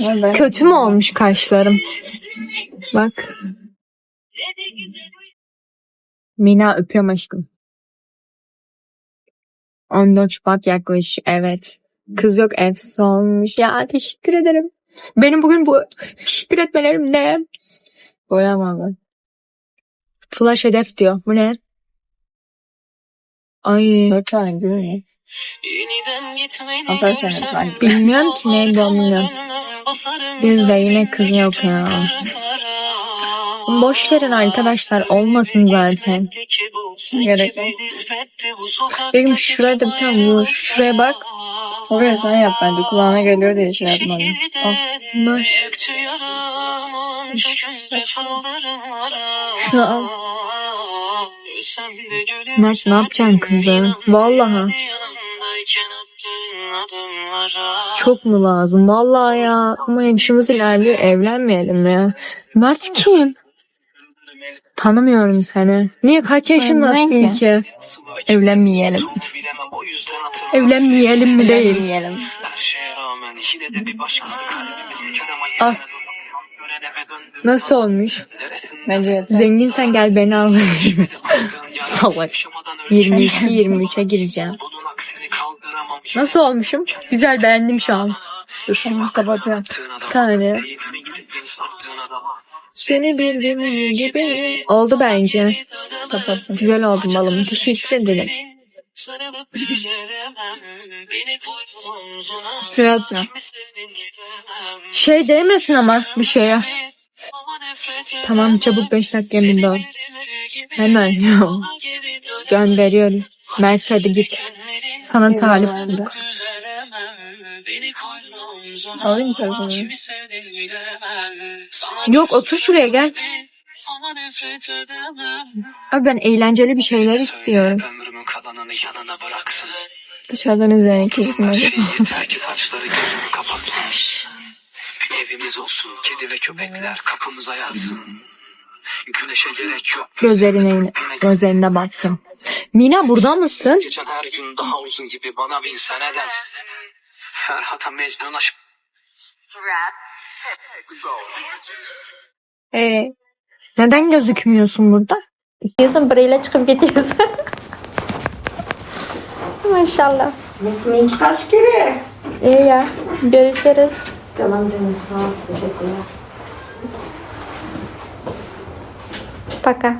Ama ben Kötü mü olmuş kaşlarım? Bak. Mina öpüyorum aşkım. 14 Şubat yaklaş. Evet. Kız yok efsa olmuş. Ya teşekkür ederim. Benim bugün bu teşekkür etmelerim ne? boyamadım. Flash hedef diyor. Bu ne? Ay. Dört tane gül mü? Aferin ben. Bilmiyorum ki neydi o bilmiyorum. Bizde yine kız yok ya. Boş verin arkadaşlar olmasın zaten. Gerek yok. Benim şuraya da bir tane vur. Şuraya bak. Oraya sen yap bence. Kulağına geliyor diye şey yapmadım. Al. Baş. Şunu al. Mert ne yapacaksın kızı? Vallahi. Çok mu lazım? Vallahi ya. Ama yaşımız ilerliyor. Evlenmeyelim ya. Mert kim? Tanımıyorum seni. Niye kaç yaşındasın Bilmem ki? Evlenmeyelim. Evlenmeyelim mi değil? Evlenmeyelim. Ah. Nasıl olmuş? Bence yeter. Zengin sen gel beni al. Salak. 22-23'e gireceğim. Bunun aksini kaldıramam. Nasıl olmuşum? Güzel beğendim şu an. Dur şimdi kapatacağım. Bir saniye. Seni bildiğim gibi. Oldu bence. Kapattım. Güzel oldum balım. Teşekkür ederim. Şuraya atacağım. Şey değmesin ama bir şeye. Tamam çabuk 5 dakika yanında ol. Hemen. Gönderiyorum. Mert hadi git. Sana talip bulduk. Alayım mı telefonu? Yok otur şuraya gel. Abi ben eğlenceli bir şeyler istiyorum. Dışarıdan izleyen çocuklar. Her yeter ki saçları gözümü kapatsın. Evimiz olsun, kedi ve köpekler kapımıza yatsın. Güneşe gerek yok. Gözlerine gözlerine baksın. Mina burada mısın? Geçen her gün daha uzun gibi bana bin sene dersin. Ferhat'a Mecnun aşk. Ee, neden gözükmüyorsun burada? Gidiyorsun burayla çıkıp gidiyorsun. Maşallah. Minç kaç kere? İyi ya. Görüşürüz. Tamam canım sağ ol. Teşekkürler. Paka.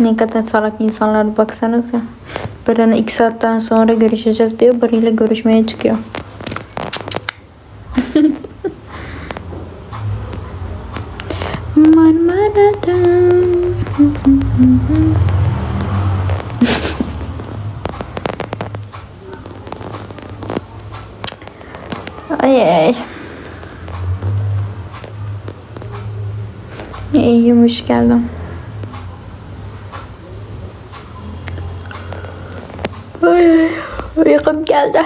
ne kadar salak insanlar baksanıza. Birine iki saatten sonra görüşeceğiz diyor. Biriyle görüşmeye çıkıyor. Marmara'da. Ay ay. İyi yumuş geldim. Ay ay. Uykum geldi.